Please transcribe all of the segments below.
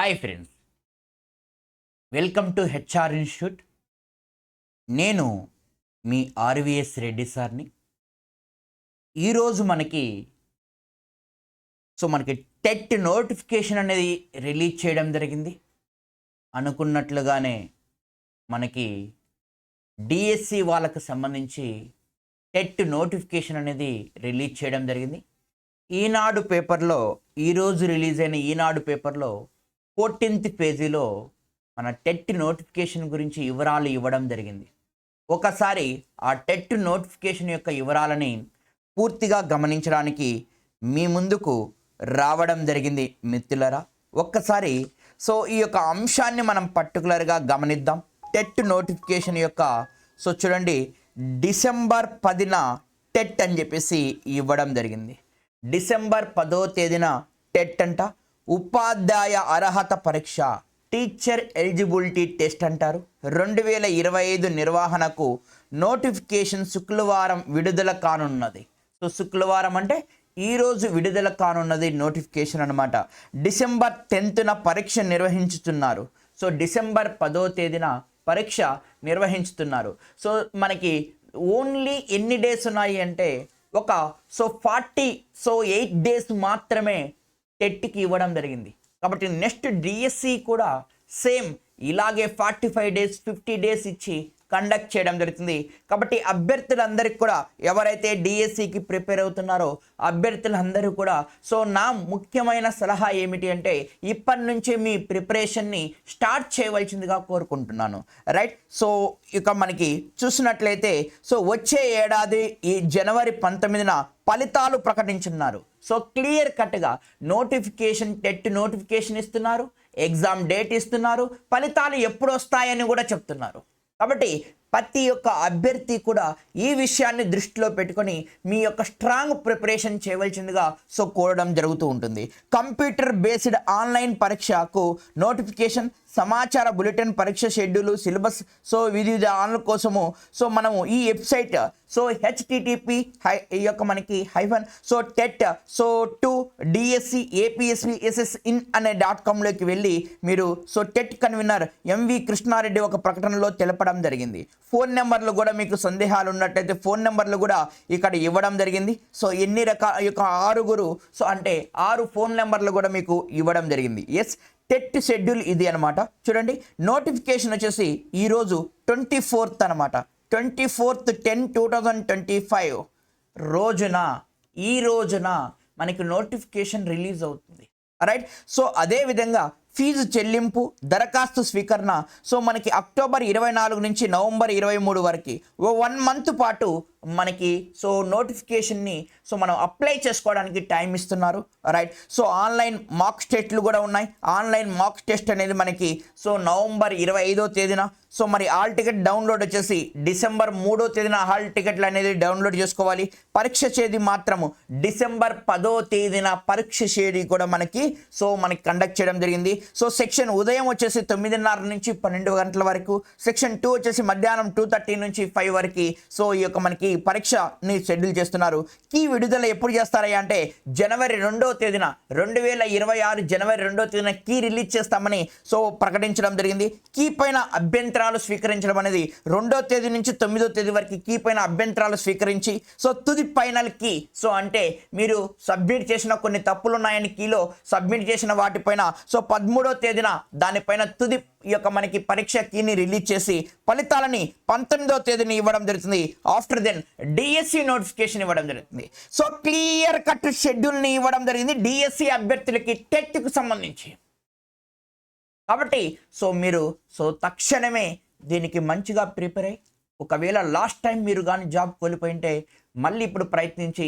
Hi friends welcome to HR institute నేను మీ RVS Reddy సార్ని. ఈరోజు మనకి సో మనకి టెట్ నోటిఫికేషన్ అనేది రిలీజ్ చేయడం జరిగింది. అనుకున్నట్లుగానే మనకి డిఎస్సి వాళ్ళకు సంబంధించి టెట్ నోటిఫికేషన్ అనేది రిలీజ్ చేయడం జరిగింది. ఈనాడు పేపర్లో ఈరోజు రిలీజ్ అయిన ఈనాడు పేపర్లో ఫోర్టీన్త్ పేజీలో మన టెట్ నోటిఫికేషన్ గురించి వివరాలు ఇవ్వడం జరిగింది. ఒకసారి ఆ టెట్ నోటిఫికేషన్ యొక్క వివరాలని పూర్తిగా గమనించడానికి మీ ముందుకు రావడం జరిగింది మిత్రులరా. ఒక్కసారి సో ఈ యొక్క అంశాన్ని మనం పర్టికులర్గా గమనిద్దాం. టెట్ నోటిఫికేషన్ యొక్క సో చూడండి డిసెంబర్ పదిన టెట్ అని చెప్పేసి ఇవ్వడం జరిగింది. డిసెంబర్ పదో తేదీన టెట్ అంట ఉపాధ్యాయ అర్హత పరీక్ష టీచర్ ఎలిజిబిలిటీ టెస్ట్ అంటారు. రెండు వేల ఇరవై ఐదు నిర్వహణకు నోటిఫికేషన్ శుక్రవారం విడుదల కానున్నది. సో శుక్రవారం అంటే ఈరోజు విడుదల కానున్నది నోటిఫికేషన్ అనమాట డిసెంబర్ టెన్త్న పరీక్ష నిర్వహించుతున్నారు. సో డిసెంబర్ పదో తేదీన పరీక్ష నిర్వహించుతున్నారు. సో మనకి ఓన్లీ ఎన్ని డేస్ ఉన్నాయి అంటే ఒక so forty so eight days మాత్రమే టెట్కి ఇవ్వడం జరిగింది. కాబట్టి నెక్స్ట్ డిఎస్సి కూడా సేమ్ ఇలాగే forty five days fifty days ఇచ్చి కండక్ట్ చేయడం జరుగుతుంది. కాబట్టి అభ్యర్థులందరికీ కూడా ఎవరైతే డిఎస్సికి ప్రిపేర్ అవుతున్నారో అభ్యర్థులందరూ కూడా సో నా ముఖ్యమైన సలహా ఏమిటి అంటే ఇప్పటి నుంచే మీ ప్రిపరేషన్ని స్టార్ట్ చేయవలసిందిగా కోరుకుంటున్నాను. రైట్? సో ఇక మనకి చూసినట్లయితే సో వచ్చే ఏడాది ఈ జనవరి పంతొమ్మిదిన ఫలితాలు ప్రకటించున్నారు సో క్లియర్ కట్గా నోటిఫికేషన్ టెట్ నోటిఫికేషన్ ఇస్తున్నారు ఎగ్జామ్ డేట్ ఇస్తున్నారు ఫలితాలు ఎప్పుడు వస్తాయని కూడా చెప్తున్నారు. కాబట్టి ప్రతి ఒక్క అభ్యర్థి కూడా ఈ విషయాన్ని దృష్టిలో పెట్టుకొని మీ యొక్క స్ట్రాంగ్ ప్రిపరేషన్ చేయవలసిందిగా సో కోరడం జరుగుతూ ఉంటుంది. కంప్యూటర్ బేస్డ్ ఆన్లైన్ పరీక్షకు నోటిఫికేషన్ సమాచార బులెటిన్ పరీక్ష షెడ్యూల్ సిలబస్ సో వివిధ ఆన్ల కోసము. సో మనము ఈ వెబ్సైట్ సో హెచ్టిటిపి హై ఈ యొక్క మనకి hyphen so TET so to DSC APSV SS in అనే డాట్ కామ్లోకి వెళ్ళి మీరు so TET convener MV Krishna Reddy ఒక ప్రకటనలో తెలపడం జరిగింది. ఫోన్ నెంబర్లు కూడా మీకు సందేహాలు ఉన్నట్టయితే ఫోన్ నెంబర్లు కూడా ఇక్కడ ఇవ్వడం జరిగింది. సో ఎన్ని రకాల యొక్క ఆరుగురు సో అంటే ఆరు ఫోన్ నెంబర్లు కూడా మీకు ఇవ్వడం జరిగింది. ఎస్ టెట్ షెడ్యూల్ ఇది అనమాట చూడండి నోటిఫికేషన్ వచ్చేసి ఈరోజు ట్వంటీ ఫోర్త్ అనమాట twenty fourth ten two thousand twenty five. రోజున ఈ రోజున మనకి నోటిఫికేషన్ రిలీజ్ అవుతుంది. రైట్ సో అదే విధంగా ఫీజు చెల్లింపు దరఖాస్తు స్వీకరణ. సో మనకి అక్టోబర్ ఇరవై నాలుగు నుంచి నవంబర్ ఇరవై మూడు వరకు ఓ వన్ మంత్ పాటు మనకి సో నోటిఫికేషన్ని సో మనం అప్లై చేసుకోవడానికి టైం ఇస్తున్నారు రైట్ సో ఆన్లైన్ మాక్ టెస్ట్లు కూడా ఉన్నాయి. ఆన్లైన్ మాక్ టెస్ట్ అనేది మనకి సో నవంబర్ ఇరవై ఐదో తేదీన సో మరి హాల్ టికెట్ డౌన్లోడ్ వచ్చేసి డిసెంబర్ మూడో తేదీన హాల్ టికెట్లు అనేది డౌన్లోడ్ చేసుకోవాలి. పరీక్ష తేదీ మాత్రము డిసెంబర్ పదో తేదీన పరీక్ష తేదీ కూడా మనకి సో మనకి కండక్ట్ చేయడం జరిగింది. సో సెక్షన్ ఉదయం వచ్చేసి తొమ్మిదిన్నర నుంచి పన్నెండు గంటల వరకు సెక్షన్ టూ వచ్చేసి మధ్యాహ్నం టూ థర్టీ నుంచి ఫైవ్ వరకు సో ఈ యొక్క మనకి పరీక్షని షెడ్యూల్ చేస్తున్నారు. కీ విడుదల ఎప్పుడు చేస్తారయ్యా అంటే జనవరి రెండో తేదీన రెండు వేల ఇరవై ఆరు జనవరి రెండో తేదీన కీ రిలీజ్ చేస్తామని సో ప్రకటించడం జరిగింది. కీ పైన అభ్యంతరాలు స్వీకరించడం అనేది రెండో తేదీ నుంచి తొమ్మిదో తేదీ వరకు కీ పైన అభ్యంతరాలు స్వీకరించి సో తుది ఫైనల్ కీ. సో అంటే మీరు సబ్మిట్ చేసిన కొన్ని తప్పులు ఉన్నాయని కీలో సబ్మిట్ చేసిన వాటిపైన సో పదమూడో తేదీన దానిపైన తుది ఈ యొక్క మనకి పరీక్ష కీని రిలీజ్ చేసి ఫలితాలని పంతొమ్మిదో తేదీని ఇవ్వడం జరుగుతుంది. ఆఫ్టర్ దెన్ డిఎస్సి నోటిఫికేషన్ ఇవ్వడం జరుగుతుంది. సో క్లియర్ కట్ షెడ్యూల్ని ఇవ్వడం జరిగింది డిఎస్సి అభ్యర్థులకి టెట్కు సంబంధించి. కాబట్టి సో మీరు సో తక్షణమే దీనికి మంచిగా ప్రిపేర్ అయ్యి ఒకవేళ లాస్ట్ టైం మీరు కానీ జాబ్ కోల్పోయింటే మళ్ళీ ఇప్పుడు ప్రయత్నించి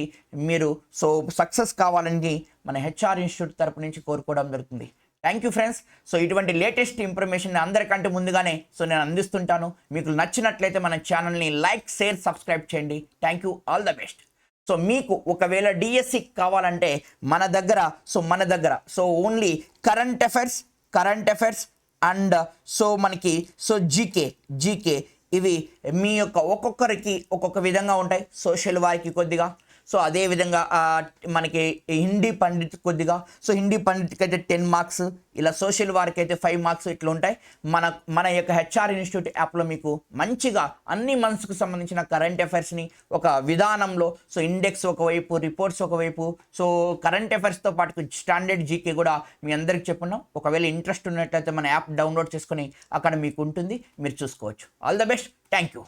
మీరు సో సక్సెస్ కావాలని మన హెచ్ఆర్ ఇన్స్టిట్యూట్ తరపు నుంచి కోరుకోవడం జరుగుతుంది. థ్యాంక్ యూ ఫ్రెండ్స్ సో ఇటువంటి లేటెస్ట్ ఇన్ఫర్మేషన్ అందరికంటే ముందుగానే సో నేను అందిస్తుంటాను. మీకు నచ్చినట్లయితే మన ఛానల్ని లైక్ షేర్ సబ్స్క్రైబ్ చేయండి. Thank you all the best so మీకు ఒకవేళ డిఎస్సి కావాలంటే మన దగ్గర సో మన దగ్గర so only current affairs current affairs and so మనకి సో జీకే జీకే ఇవి మీ యొక్క ఒక్కొక్కరికి ఒక్కొక్క విధంగా ఉంటాయి. సోషల్ వారికి కొద్దిగా సో అదేవిధంగా మనకి హిందీ పండిత్ కొద్దిగా సో హిందీ పండిత్కి అయితే టెన్ మార్క్స్ ఇలా సోషల్ వారికి అయితే ఫైవ్ మార్క్స్ ఇట్లా ఉంటాయి. మన మన యొక్క హెచ్ఆర్ ఇన్స్టిట్యూట్ యాప్లో మీకు మంచిగా అన్ని మనసుకు సంబంధించిన కరెంట్ అఫైర్స్ని ఒక విధానంలో సో ఇండెక్స్ ఒకవైపు రిపోర్ట్స్ ఒకవైపు సో కరెంట్ అఫైర్స్తో పాటు స్టాండర్డ్ జీకే కూడా మీ అందరికి చెప్పున్నాం. ఒకవేళ ఇంట్రెస్ట్ ఉన్నట్లయితే మన యాప్ డౌన్లోడ్ చేసుకొని అక్కడ మీకు ఉంటుంది. మీరు చూసుకోవచ్చు. All the best. Thank you